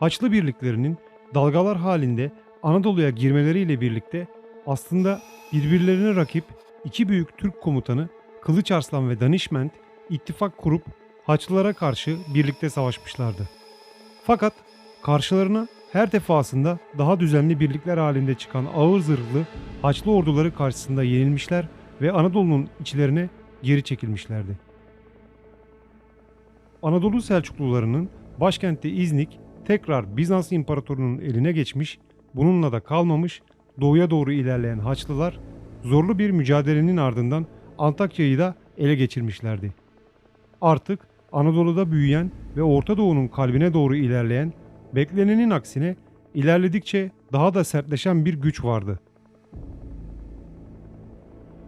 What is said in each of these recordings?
Haçlı birliklerinin dalgalar halinde Anadolu'ya girmeleriyle birlikte aslında birbirlerine rakip iki büyük Türk komutanı Kılıç Arslan ve Danişment ittifak kurup Haçlılara karşı birlikte savaşmışlardı. Fakat karşılarına her defasında daha düzenli birlikler halinde çıkan ağır zırhlı Haçlı orduları karşısında yenilmişler ve Anadolu'nun içlerine geri çekilmişlerdi. Anadolu Selçuklularının başkenti İznik tekrar Bizans İmparatorluğu'nun eline geçmiş, bununla da kalmamış, doğuya doğru ilerleyen Haçlılar zorlu bir mücadelenin ardından Antakya'yı da ele geçirmişlerdi. Artık Anadolu'da büyüyen ve Orta Doğu'nun kalbine doğru ilerleyen, beklenenin aksine ilerledikçe daha da sertleşen bir güç vardı.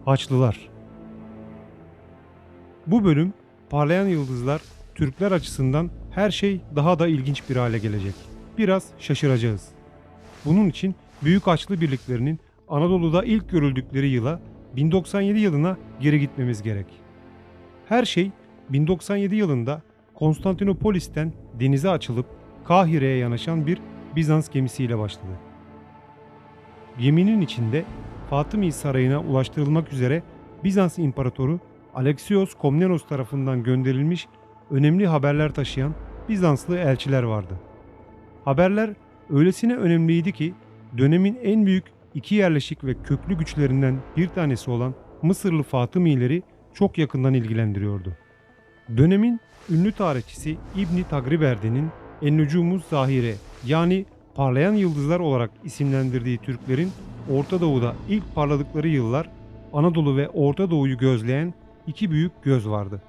Haçlılar Bu bölüm Parlayan Yıldızlar Türkler açısından her şey daha da ilginç bir hale gelecek. Biraz şaşıracağız. Bunun için Büyük Haçlı birliklerinin Anadolu'da ilk görüldükleri yıla 1097 yılına geri gitmemiz gerek. Her şey 1097 yılında Konstantinopolis'ten denize açılıp Kahire'ye yanaşan bir Bizans gemisiyle başladı. Geminin içinde Fatımi Sarayı'na ulaştırılmak üzere Bizans İmparatoru Alexios Komnenos tarafından gönderilmiş önemli haberler taşıyan Bizanslı elçiler vardı. Haberler öylesine önemliydi ki dönemin en büyük iki yerleşik ve köklü güçlerinden bir tanesi olan Mısırlı Fatımileri çok yakından ilgilendiriyordu. Dönemin ünlü tarihçisi İbni Tagriberdi'nin Ennücumuz Zahire yani parlayan yıldızlar olarak isimlendirdiği Türklerin Orta Doğu'da ilk parladıkları yıllar Anadolu ve Orta Doğu'yu gözleyen iki büyük göz vardı.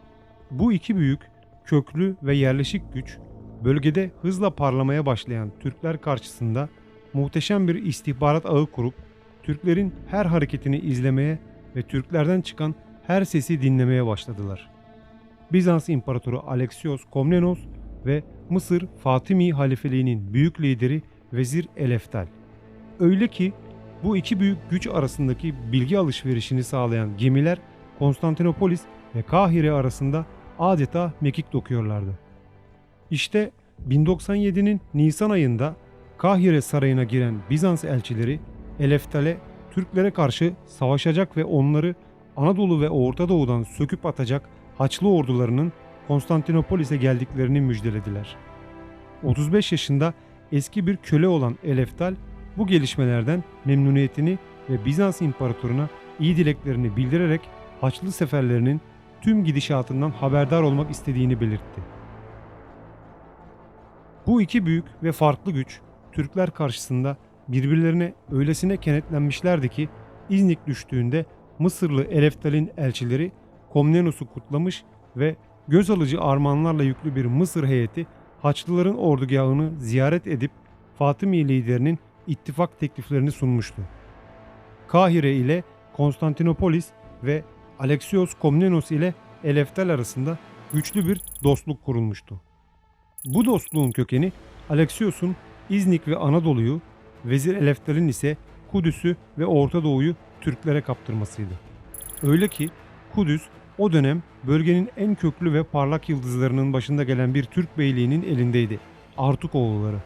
Bu iki büyük köklü ve yerleşik güç bölgede hızla parlamaya başlayan Türkler karşısında muhteşem bir istihbarat ağı kurup Türklerin her hareketini izlemeye ve Türklerden çıkan her sesi dinlemeye başladılar. Bizans İmparatoru Alexios Komnenos ve Mısır Fatimi halifeliğinin büyük lideri Vezir Eleftal. Öyle ki bu iki büyük güç arasındaki bilgi alışverişini sağlayan gemiler Konstantinopolis ve Kahire arasında adeta mekik dokuyorlardı. İşte 1097'nin Nisan ayında Kahire sarayına giren Bizans elçileri Eleftal'e Türklere karşı savaşacak ve onları Anadolu ve Orta Doğu'dan söküp atacak Haçlı ordularının Konstantinopolis'e geldiklerini müjdelediler. 35 yaşında eski bir köle olan Eleftal bu gelişmelerden memnuniyetini ve Bizans imparatoruna iyi dileklerini bildirerek Haçlı seferlerinin tüm gidişatından haberdar olmak istediğini belirtti. Bu iki büyük ve farklı güç Türkler karşısında birbirlerine öylesine kenetlenmişlerdi ki İznik düştüğünde Mısırlı Eleftal'in elçileri Komnenos'u kutlamış ve göz alıcı armağanlarla yüklü bir Mısır heyeti Haçlıların ordugahını ziyaret edip Fatımi liderinin ittifak tekliflerini sunmuştu. Kahire ile Konstantinopolis ve Alexios Komnenos ile Eleftal arasında güçlü bir dostluk kurulmuştu. Bu dostluğun kökeni Alexios'un İznik ve Anadolu'yu, Vezir Eleftal'in ise Kudüs'ü ve Orta Doğu'yu Türklere kaptırmasıydı. Öyle ki Kudüs o dönem bölgenin en köklü ve parlak yıldızlarının başında gelen bir Türk beyliğinin elindeydi. Artukoğulları.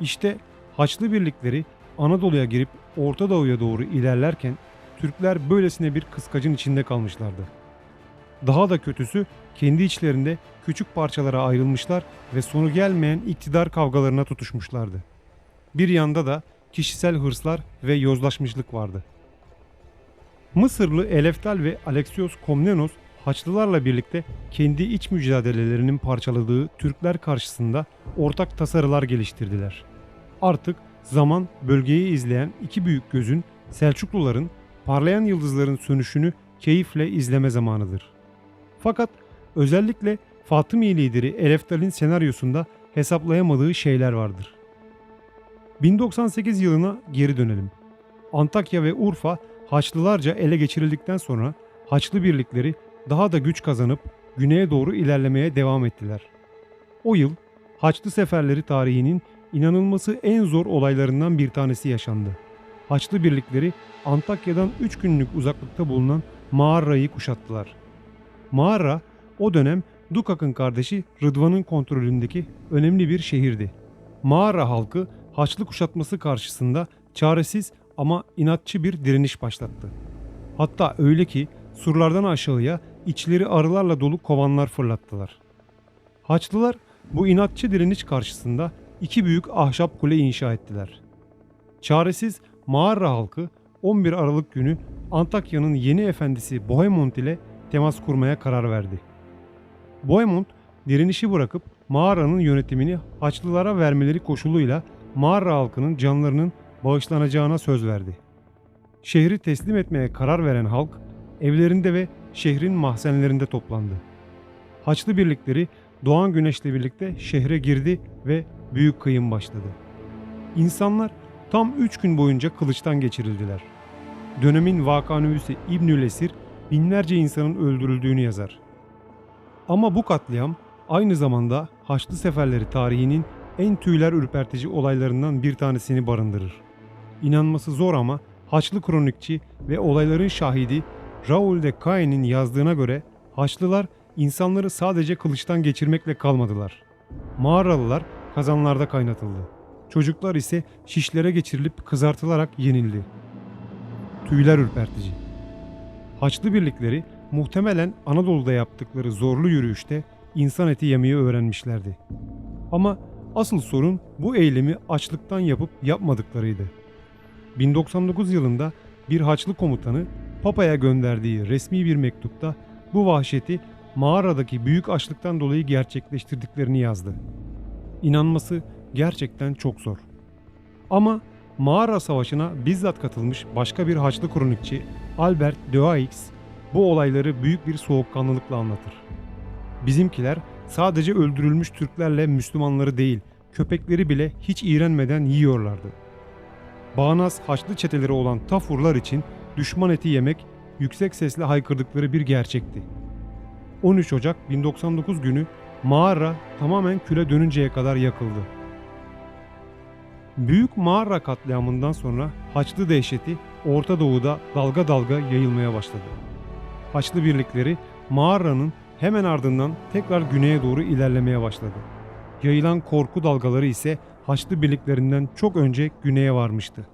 İşte Haçlı birlikleri Anadolu'ya girip Orta Doğu'ya doğru ilerlerken Türkler böylesine bir kıskacın içinde kalmışlardı. Daha da kötüsü kendi içlerinde küçük parçalara ayrılmışlar ve sonu gelmeyen iktidar kavgalarına tutuşmuşlardı. Bir yanda da kişisel hırslar ve yozlaşmışlık vardı. Mısırlı Eleftal ve Alexios Komnenos Haçlılarla birlikte kendi iç mücadelelerinin parçaladığı Türkler karşısında ortak tasarılar geliştirdiler. Artık zaman bölgeyi izleyen iki büyük gözün Selçukluların parlayan yıldızların sönüşünü keyifle izleme zamanıdır. Fakat özellikle Fatımi lideri Eleftal'in senaryosunda hesaplayamadığı şeyler vardır. 1098 yılına geri dönelim. Antakya ve Urfa Haçlılarca ele geçirildikten sonra Haçlı birlikleri daha da güç kazanıp güneye doğru ilerlemeye devam ettiler. O yıl Haçlı seferleri tarihinin inanılması en zor olaylarından bir tanesi yaşandı. Haçlı birlikleri Antakya'dan 3 günlük uzaklıkta bulunan Mağarra'yı kuşattılar. Mağarra o dönem Dukak'ın kardeşi Rıdvan'ın kontrolündeki önemli bir şehirdi. mağara halkı Haçlı kuşatması karşısında çaresiz ama inatçı bir direniş başlattı. Hatta öyle ki surlardan aşağıya içleri arılarla dolu kovanlar fırlattılar. Haçlılar bu inatçı direniş karşısında iki büyük ahşap kule inşa ettiler. Çaresiz mağara halkı 11 Aralık günü Antakya'nın yeni efendisi Bohemond ile temas kurmaya karar verdi. Bohemond direnişi bırakıp mağaranın yönetimini Haçlılara vermeleri koşuluyla mağara halkının canlarının bağışlanacağına söz verdi. Şehri teslim etmeye karar veren halk evlerinde ve şehrin mahzenlerinde toplandı. Haçlı birlikleri doğan güneşle birlikte şehre girdi ve büyük kıyım başladı. İnsanlar tam üç gün boyunca kılıçtan geçirildiler. Dönemin vakanüvüsü İbnül Esir binlerce insanın öldürüldüğünü yazar. Ama bu katliam aynı zamanda Haçlı seferleri tarihinin en tüyler ürpertici olaylarından bir tanesini barındırır. İnanması zor ama Haçlı kronikçi ve olayların şahidi Raoul de Caen'in yazdığına göre Haçlılar insanları sadece kılıçtan geçirmekle kalmadılar. Mağaralılar kazanlarda kaynatıldı. Çocuklar ise şişlere geçirilip kızartılarak yenildi. Tüyler ürpertici. Haçlı birlikleri muhtemelen Anadolu'da yaptıkları zorlu yürüyüşte insan eti yemeyi öğrenmişlerdi. Ama asıl sorun bu eylemi açlıktan yapıp yapmadıklarıydı. 1099 yılında bir Haçlı komutanı Papa'ya gönderdiği resmi bir mektupta bu vahşeti mağaradaki büyük açlıktan dolayı gerçekleştirdiklerini yazdı. İnanması gerçekten çok zor. Ama mağara savaşına bizzat katılmış başka bir Haçlı kronikçi Albert de Aix bu olayları büyük bir soğukkanlılıkla anlatır. Bizimkiler sadece öldürülmüş Türklerle Müslümanları değil, köpekleri bile hiç iğrenmeden yiyorlardı. Bağnaz Haçlı çeteleri olan Tafurlar için düşman eti yemek yüksek sesle haykırdıkları bir gerçekti. 13 Ocak 1099 günü mağara tamamen küle dönünceye kadar yakıldı. Büyük mağara katliamından sonra Haçlı dehşeti Orta Doğu'da dalga dalga yayılmaya başladı. Haçlı birlikleri mağaranın hemen ardından tekrar güneye doğru ilerlemeye başladı. Yayılan korku dalgaları ise Haçlı birliklerinden çok önce güneye varmıştı.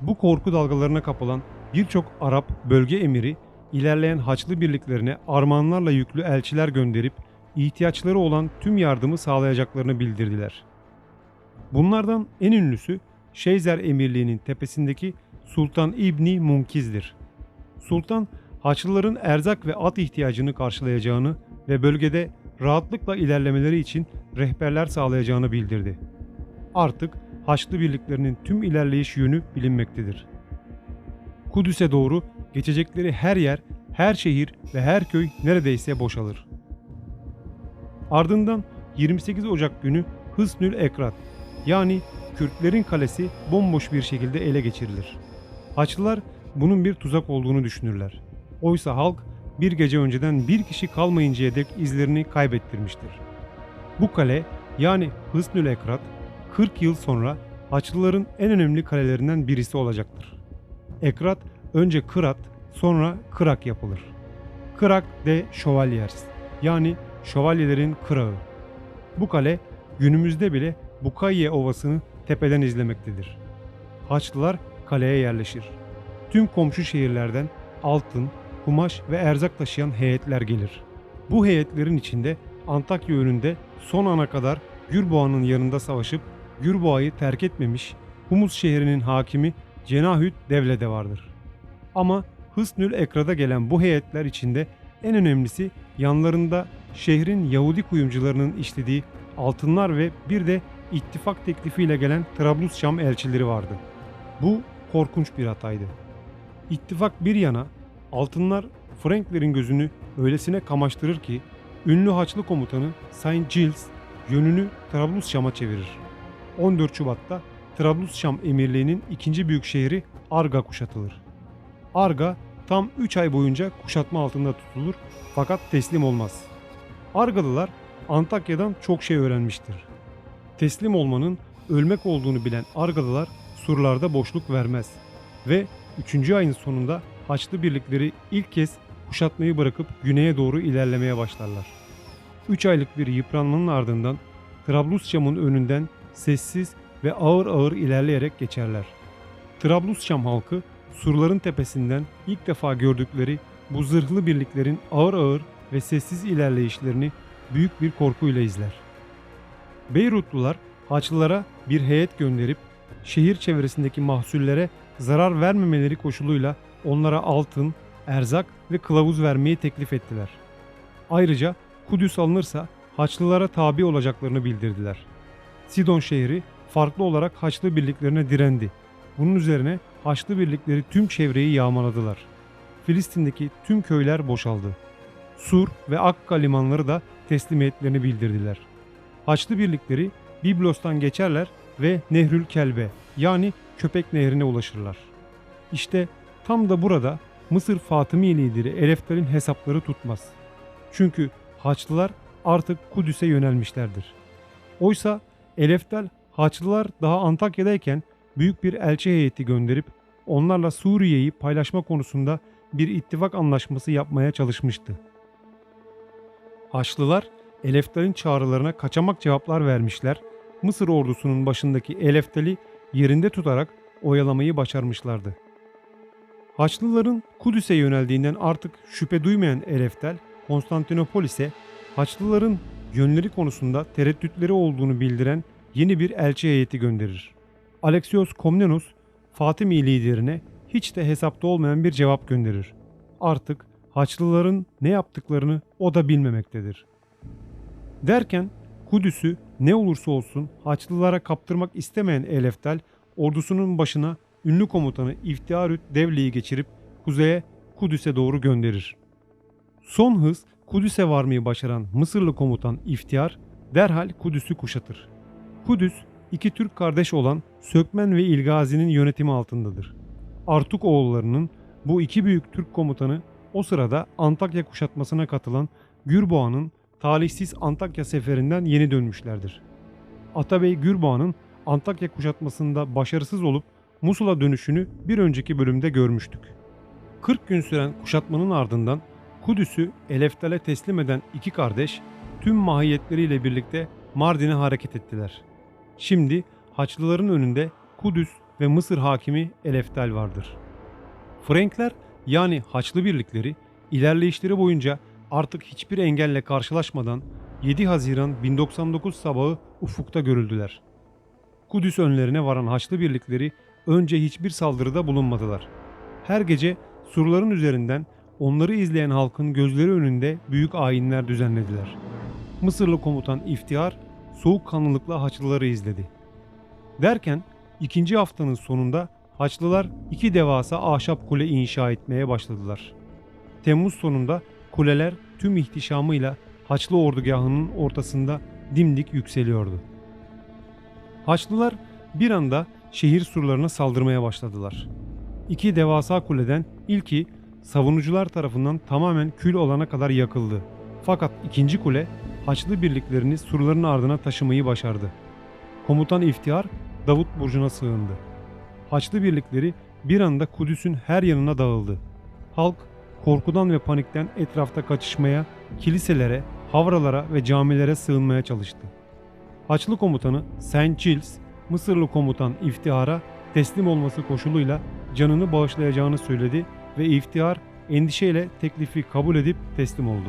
Bu korku dalgalarına kapılan birçok Arap bölge emiri ilerleyen Haçlı birliklerine armağanlarla yüklü elçiler gönderip ihtiyaçları olan tüm yardımı sağlayacaklarını bildirdiler. Bunlardan en ünlüsü Şeyzer Emirliği'nin tepesindeki Sultan İbni Munkiz'dir. Sultan Haçlıların erzak ve at ihtiyacını karşılayacağını ve bölgede rahatlıkla ilerlemeleri için rehberler sağlayacağını bildirdi. Artık Haçlı birliklerinin tüm ilerleyiş yönü bilinmektedir. Kudüs'e doğru geçecekleri her yer, her şehir ve her köy neredeyse boşalır. Ardından 28 Ocak günü Hısnül Ekrat yani Kürtlerin kalesi bomboş bir şekilde ele geçirilir. Haçlılar bunun bir tuzak olduğunu düşünürler. Oysa halk bir gece önceden bir kişi kalmayıncaya dek izlerini kaybettirmiştir. Bu kale yani Hısnül Ekrat 40 yıl sonra Haçlıların en önemli kalelerinden birisi olacaktır. Ekrat önce Kırat sonra Kırak yapılır. Kırak de Chevaliers yani şövalyelerin kırağı. Bu kale günümüzde bile Bukayye Ovası'nı tepeden izlemektedir. Haçlılar kaleye yerleşir. Tüm komşu şehirlerden altın, kumaş ve erzak taşıyan heyetler gelir. Bu heyetlerin içinde Antakya önünde son ana kadar Gürboğa'nın yanında savaşıp Gürboğa'yı terk etmemiş Humus şehrinin hakimi Cenahüt Devle de vardır. Ama Hısnül Ekrad'a gelen bu heyetler içinde en önemlisi yanlarında şehrin Yahudi kuyumcularının işlediği altınlar ve bir de ittifak teklifiyle gelen Trablus Şam elçileri vardı. Bu korkunç bir hataydı. İttifak bir yana altınlar Franklerin gözünü öylesine kamaştırır ki ünlü Haçlı komutanı Saint Giles yönünü Trablus Şam'a çevirir. 14 Şubat'ta Trablus Şam emirliğinin ikinci büyük şehri Arga kuşatılır. Arga tam 3 ay boyunca kuşatma altında tutulur fakat teslim olmaz. Argalılar Antakya'dan çok şey öğrenmiştir. Teslim olmanın ölmek olduğunu bilen Argalılar surlarda boşluk vermez ve 3. ayın sonunda Haçlı birlikleri ilk kez kuşatmayı bırakıp güneye doğru ilerlemeye başlarlar. 3 aylık bir yıpranmanın ardından Trablusçam'ın önünden sessiz ve ağır ağır ilerleyerek geçerler. Trablusşam halkı surların tepesinden ilk defa gördükleri bu zırhlı birliklerin ağır ağır ve sessiz ilerleyişlerini büyük bir korkuyla izler. Beyrutlular Haçlılara bir heyet gönderip şehir çevresindeki mahsullere zarar vermemeleri koşuluyla onlara altın, erzak ve kılavuz vermeyi teklif ettiler. Ayrıca Kudüs alınırsa Haçlılara tabi olacaklarını bildirdiler. Sidon şehri farklı olarak Haçlı birliklerine direndi. Bunun üzerine Haçlı birlikleri tüm çevreyi yağmaladılar. Filistin'deki tüm köyler boşaldı. Sur ve Akka limanları da teslimiyetlerini bildirdiler. Haçlı birlikleri Biblos'tan geçerler ve Nehrül Kelbe yani Köpek Nehri'ne ulaşırlar. İşte tam da burada Mısır Fatımi lideri Eleftal'in hesapları tutmaz. Çünkü Haçlılar artık Kudüs'e yönelmişlerdir. Oysa Eleftal Haçlılar daha Antakya'dayken büyük bir elçi heyeti gönderip onlarla Suriye'yi paylaşma konusunda bir ittifak anlaşması yapmaya çalışmıştı. Haçlılar Eleftal'in çağrılarına kaçamak cevaplar vermişler, Mısır ordusunun başındaki Eleftal'i yerinde tutarak oyalamayı başarmışlardı. Haçlıların Kudüs'e yöneldiğinden artık şüphe duymayan Eleftal, Konstantinopolis'e Haçlıların yönleri konusunda tereddütleri olduğunu bildiren yeni bir elçi heyeti gönderir. Alexios Komnenos, Fatimi liderine hiç de hesapta olmayan bir cevap gönderir. Artık Haçlıların ne yaptıklarını o da bilmemektedir. Derken Kudüs'ü ne olursa olsun Haçlılara kaptırmak istemeyen Eleftal ordusunun başına ünlü komutanı İftiharüt Devli'yi geçirip kuzeye Kudüs'e doğru gönderir. Son hız Kudüs'e varmayı başaran Mısırlı komutan İftihar derhal Kudüs'ü kuşatır. Kudüs iki Türk kardeş olan Sökmen ve İlgazi'nin yönetimi altındadır. Artuk oğullarının bu iki büyük Türk komutanı o sırada Antakya kuşatmasına katılan Gürboğa'nın talihsiz Antakya seferinden yeni dönmüşlerdir. Atabey Gürboğa'nın Antakya kuşatmasında başarısız olup Musul'a dönüşünü bir önceki bölümde görmüştük. 40 gün süren kuşatmanın ardından Kudüs'ü Eleftal'e teslim eden iki kardeş tüm mahiyetleriyle birlikte Mardin'e hareket ettiler. Şimdi Haçlıların önünde Kudüs ve Mısır hakimi Eleftal vardır. Frenkler yani Haçlı birlikleri ilerleyişleri boyunca artık hiçbir engelle karşılaşmadan 7 Haziran 1099 sabahı ufukta görüldüler. Kudüs önlerine varan Haçlı birlikleri önce hiçbir saldırıda bulunmadılar. Her gece surların üzerinden onları izleyen halkın gözleri önünde büyük ayinler düzenlediler. Mısırlı komutan İftihar soğukkanlılıkla Haçlıları izledi. Derken ikinci haftanın sonunda Haçlılar iki devasa ahşap kule inşa etmeye başladılar. Temmuz sonunda kuleler tüm ihtişamıyla Haçlı ordugahının ortasında dimdik yükseliyordu. Haçlılar bir anda şehir surlarına saldırmaya başladılar. İki devasa kuleden ilki savunucular tarafından tamamen kül olana kadar yakıldı. Fakat ikinci kule Haçlı birliklerini surların ardına taşımayı başardı. Komutan İftihar Davut Burcu'na sığındı. Haçlı birlikleri bir anda Kudüs'ün her yanına dağıldı. Halk korkudan ve panikten etrafta kaçışmaya, kiliselere, havralara ve camilere sığınmaya çalıştı. Haçlı komutanı Saint Giles, Mısırlı komutan İftihar'a teslim olması koşuluyla canını bağışlayacağını söyledi ve İftihar endişeyle teklifi kabul edip teslim oldu.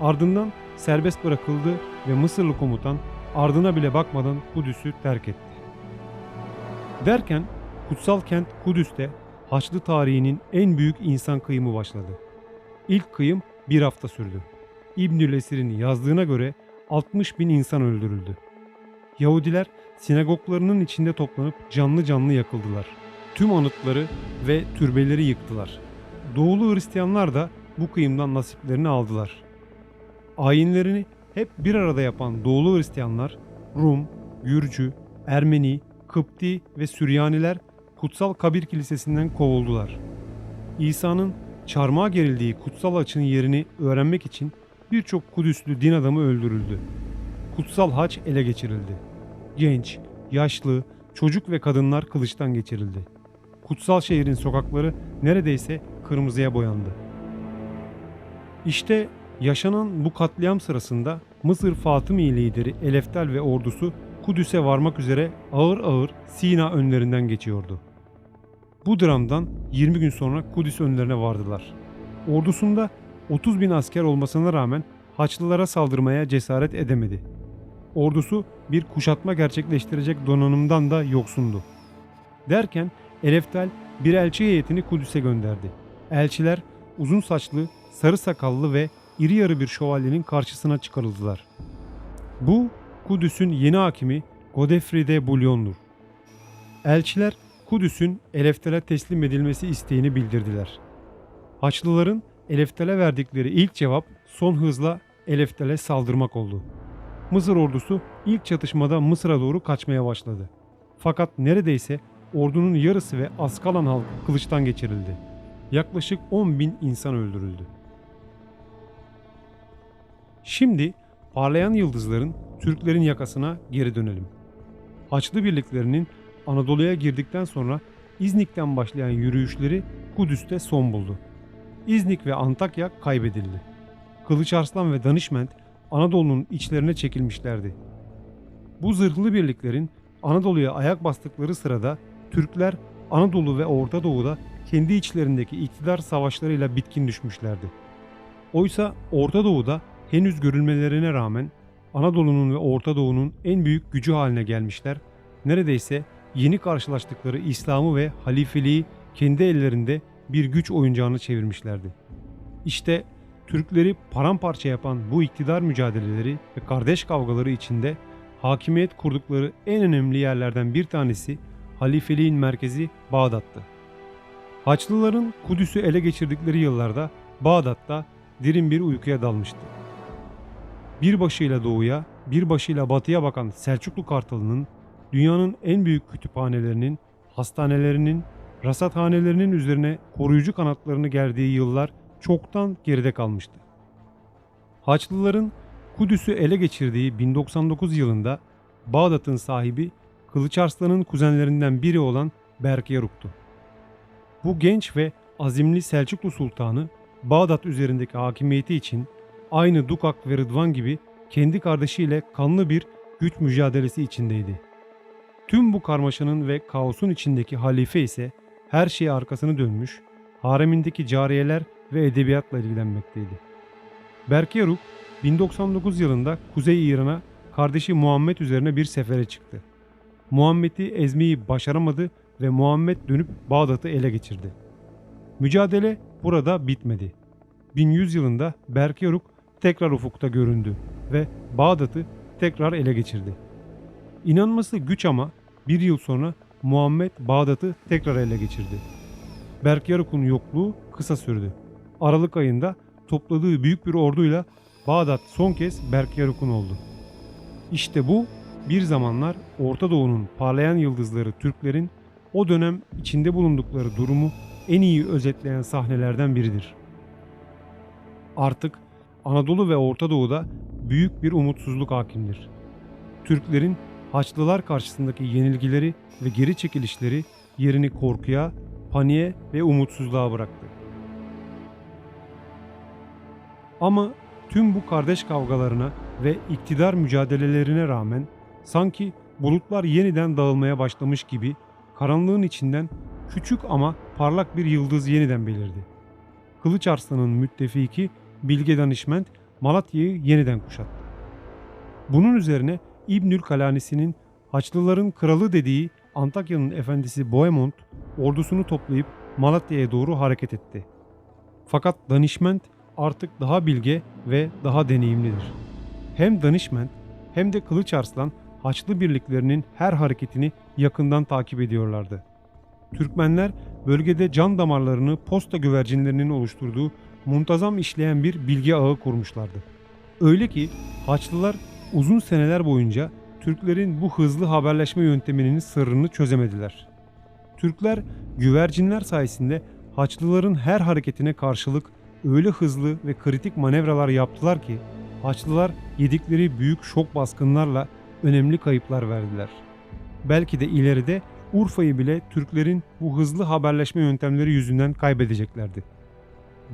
Ardından serbest bırakıldı ve Mısırlı komutan ardına bile bakmadan Kudüs'ü terk etti. Derken kutsal kent Kudüs'te Haçlı tarihinin en büyük insan kıyımı başladı. İlk kıyım bir hafta sürdü. İbnül Esir'in yazdığına göre 60 bin insan öldürüldü. Yahudiler sinagoglarının içinde toplanıp canlı canlı yakıldılar. Tüm anıtları ve türbeleri yıktılar. Doğulu Hristiyanlar da bu kıyımdan nasiplerini aldılar. Ayinlerini hep bir arada yapan Doğulu Hristiyanlar Rum, Gürcü, Ermeni, Kıpti ve Süryaniler Kutsal Kabir Kilisesi'nden kovuldular. İsa'nın çarmıha gerildiği kutsal açın yerini öğrenmek için birçok Kudüslü din adamı öldürüldü. Kutsal haç ele geçirildi. Genç, yaşlı, çocuk ve kadınlar kılıçtan geçirildi. Kutsal şehrin sokakları neredeyse kırmızıya boyandı. İşte yaşanan bu katliam sırasında Mısır Fatımi lideri Eleftal ve ordusu Kudüs'e varmak üzere ağır ağır Sina önlerinden geçiyordu. Bu dramdan 20 gün sonra Kudüs önlerine vardılar. Ordusunda 30 bin asker olmasına rağmen Haçlılara saldırmaya cesaret edemedi. Ordusu bir kuşatma gerçekleştirecek donanımdan da yoksundu. Derken Eleftal bir elçi heyetini Kudüs'e gönderdi. Elçiler uzun saçlı, sarı sakallı ve iri yarı bir şövalyenin karşısına çıkarıldılar. Bu Kudüs'ün yeni hakimi Godefride Bulyon'dur. Elçiler Kudüs'ün Eleftal'e teslim edilmesi isteğini bildirdiler. Haçlıların Eleftal'e verdikleri ilk cevap son hızla Eleftal'e saldırmak oldu. Mısır ordusu ilk çatışmada Mısır'a doğru kaçmaya başladı. Fakat neredeyse ordunun yarısı ve Askalan halkı kılıçtan geçirildi. Yaklaşık 10 bin insan öldürüldü. Şimdi parlayan yıldızların Türklerin yakasına geri dönelim. Haçlı birliklerinin Anadolu'ya girdikten sonra İznik'ten başlayan yürüyüşleri Kudüs'te son buldu. İznik ve Antakya kaybedildi. Kılıç Arslan ve Danişment Anadolu'nun içlerine çekilmişlerdi. Bu zırhlı birliklerin Anadolu'ya ayak bastıkları sırada Türkler Anadolu ve Orta Doğu'da kendi içlerindeki iktidar savaşlarıyla bitkin düşmüşlerdi. Oysa Orta Doğu'da henüz görülmelerine rağmen Anadolu'nun ve Orta Doğu'nun en büyük gücü haline gelmişler, neredeyse yeni karşılaştıkları İslam'ı ve halifeliği kendi ellerinde bir güç oyuncağını çevirmişlerdi. İşte Türkleri paramparça yapan bu iktidar mücadeleleri ve kardeş kavgaları içinde hakimiyet kurdukları en önemli yerlerden bir tanesi halifeliğin merkezi Bağdat'tı. Haçlıların Kudüs'ü ele geçirdikleri yıllarda Bağdat'ta derin bir uykuya dalmıştı. Bir başıyla doğuya, bir başıyla batıya bakan Selçuklu Kartalı'nın dünyanın en büyük kütüphanelerinin, hastanelerinin, rasathanelerinin üzerine koruyucu kanatlarını gerdiği yıllar çoktan geride kalmıştı. Haçlıların Kudüs'ü ele geçirdiği 1099 yılında Bağdat'ın sahibi Kılıç Arslan'ın kuzenlerinden biri olan Berkyaruk'tu. Bu genç ve azimli Selçuklu Sultanı Bağdat üzerindeki hakimiyeti için aynı Dukak ve Rıdvan gibi kendi kardeşiyle kanlı bir güç mücadelesi içindeydi. Tüm bu karmaşanın ve kaosun içindeki halife ise her şeye arkasını dönmüş, haremindeki cariyeler ve edebiyatla ilgilenmekteydi. Berkyaruk 1099 yılında Kuzey İran'a kardeşi Muhammed üzerine bir sefere çıktı. Muhammed'i ezmeyi başaramadı ve Muhammed dönüp Bağdat'ı ele geçirdi. Mücadele burada bitmedi. 1100 yılında Berkyaruk tekrar ufukta göründü ve Bağdat'ı tekrar ele geçirdi. İnanması güç ama bir yıl sonra Muhammed Bağdat'ı tekrar ele geçirdi. Berkyaruk'un yokluğu kısa sürdü. Aralık ayında topladığı büyük bir orduyla Bağdat son kez Berkyaruk'un oldu. İşte bu bir zamanlar Orta Doğu'nun parlayan yıldızları Türklerin o dönem içinde bulundukları durumu en iyi özetleyen sahnelerden biridir. Artık Anadolu ve Orta Doğu'da büyük bir umutsuzluk hakimdir. Türklerin Haçlılar karşısındaki yenilgileri ve geri çekilişleri yerini korkuya, paniğe ve umutsuzluğa bıraktı. Ama tüm bu kardeş kavgalarına ve iktidar mücadelelerine rağmen sanki bulutlar yeniden dağılmaya başlamış gibi karanlığın içinden küçük ama parlak bir yıldız yeniden belirdi. Kılıç Arslan'ın müttefiki Bilge Danışment Malatya'yı yeniden kuşattı. Bunun üzerine İbnül Kalanisi'nin Haçlıların kralı dediği Antakya'nın efendisi Bohemond ordusunu toplayıp Malatya'ya doğru hareket etti. Fakat Danişment artık daha bilge ve daha deneyimlidir. Hem Danişment hem de Kılıç Arslan Haçlı birliklerinin her hareketini yakından takip ediyorlardı. Türkmenler bölgede can damarlarını posta güvercinlerinin oluşturduğu muntazam işleyen bir bilgi ağı kurmuşlardı. Öyle ki Haçlılar uzun seneler boyunca Türklerin bu hızlı haberleşme yönteminin sırrını çözemediler. Türkler güvercinler sayesinde Haçlıların her hareketine karşılık öyle hızlı ve kritik manevralar yaptılar ki Haçlılar yedikleri büyük şok baskınlarla önemli kayıplar verdiler. Belki de ileride Urfa'yı bile Türklerin bu hızlı haberleşme yöntemleri yüzünden kaybedeceklerdi.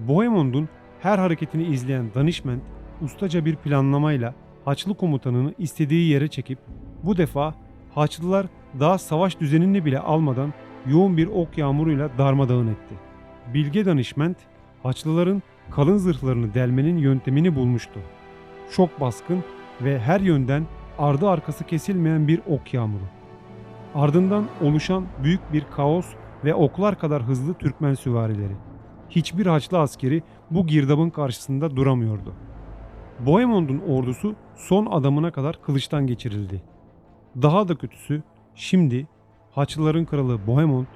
Bohemond'un her hareketini izleyen Danişment ustaca bir planlamayla Haçlı komutanını istediği yere çekip Bu defa Haçlılar daha savaş düzenini bile almadan yoğun bir ok yağmuruyla darmadağın etti. Bilge danışment Haçlıların kalın zırhlarını delmenin yöntemini bulmuştu. Çok baskın ve her yönden ardı arkası kesilmeyen bir ok yağmuru. Ardından oluşan büyük bir kaos ve oklar kadar hızlı Türkmen süvarileri. Hiçbir Haçlı askeri bu girdabın karşısında duramıyordu. Bohemond'un ordusu son adamına kadar kılıçtan geçirildi. Daha da kötüsü şimdi Haçlıların kralı Bohemond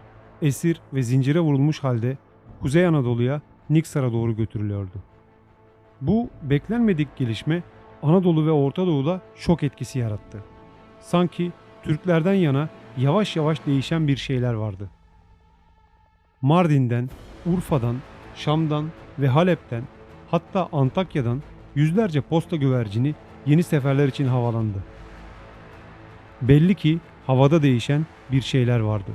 esir ve zincire vurulmuş halde Kuzey Anadolu'ya Niksar'a doğru götürülüyordu. Bu beklenmedik gelişme Anadolu ve Orta Doğu'da şok etkisi yarattı. Sanki Türklerden yana yavaş yavaş değişen bir şeyler vardı. Mardin'den, Urfa'dan, Şam'dan ve Halep'ten hatta Antakya'dan yüzlerce posta güvercini yeni seferler için havalandı. Belli ki havada değişen bir şeyler vardı.